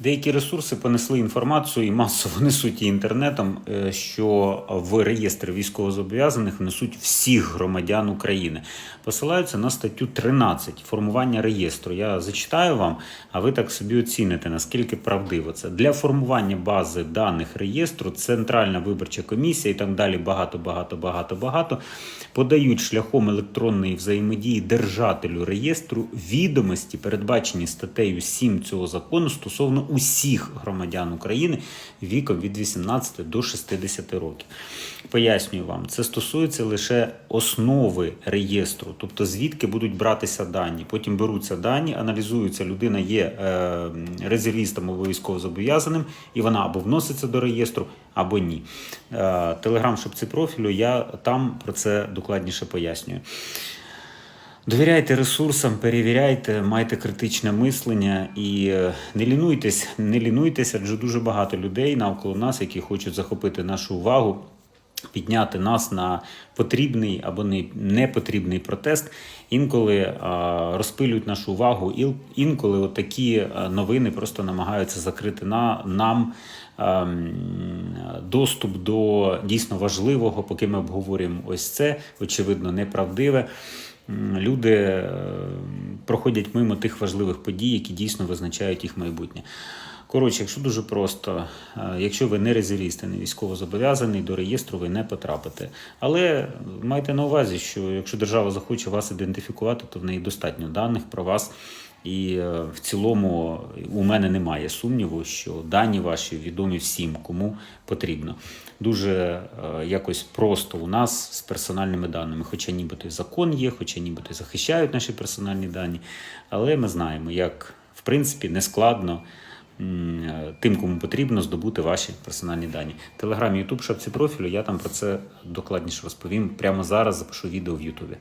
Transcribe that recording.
Деякі ресурси понесли інформацію і масово несуть інтернетом, е, що в реєстр військовозобов'язаних внесуть всіх громадян України. Посилаються на статтю 13 формування реєстру. Я зачитаю вам, а ви так собі оціните, наскільки правдиво це. Для формування бази даних реєстру Центральна виборча комісія і так далі багато, багато, багато, багато подають шляхом електронної взаємодії держателю реєстру відомості, передбачені статтею 7 цього закону стосовно усіх громадян України віком від 18 до 60 років. Пояснюю вам, це стосується лише основи реєстру, тобто звідки будуть братися дані. Потім беруться дані, аналізуються, людина є е, резервістом або військовозобов'язаним, і вона або вноситься до реєстру, або ні. Е, Телеграм-шапці профілю я там про це докладніше пояснюю. Довіряйте ресурсам, перевіряйте, майте критичне мислення і е, не лінуйтесь, не лінуйтесь, адже дуже багато людей навколо нас, які хочуть захопити нашу увагу, підняти нас на потрібний або не- непотрібний протест. Інколи розпилюють нашу увагу, іл- інколи такі новини просто намагаються закрити на нам. ем, Доступ до дійсно важливого, поки ми обговорюємо ось це, очевидно, неправдиве. Люди е, проходять мимо тих важливих подій, які дійсно визначають їх майбутнє. Коротше, якщо дуже просто, е, якщо ви не резервіст, і не військовозобов'язаний, до реєстру ви не потрапите. Але майте на увазі, що якщо держава захоче вас ідентифікувати, то в неї достатньо даних про вас. І е, в цілому у мене немає сумніву, що дані ваші відомі всім, кому потрібно. Дуже е, якось просто у нас з персональними даними, хоча нібито й закон є, хоча нібито захищають наші персональні дані, але ми знаємо, як в принципі нескладно тим, кому потрібно, здобути ваші персональні дані. Телеграм, Ютуб, шапці профілю, я там про це докладніше розповім. Прямо зараз запишу відео в Ютубі.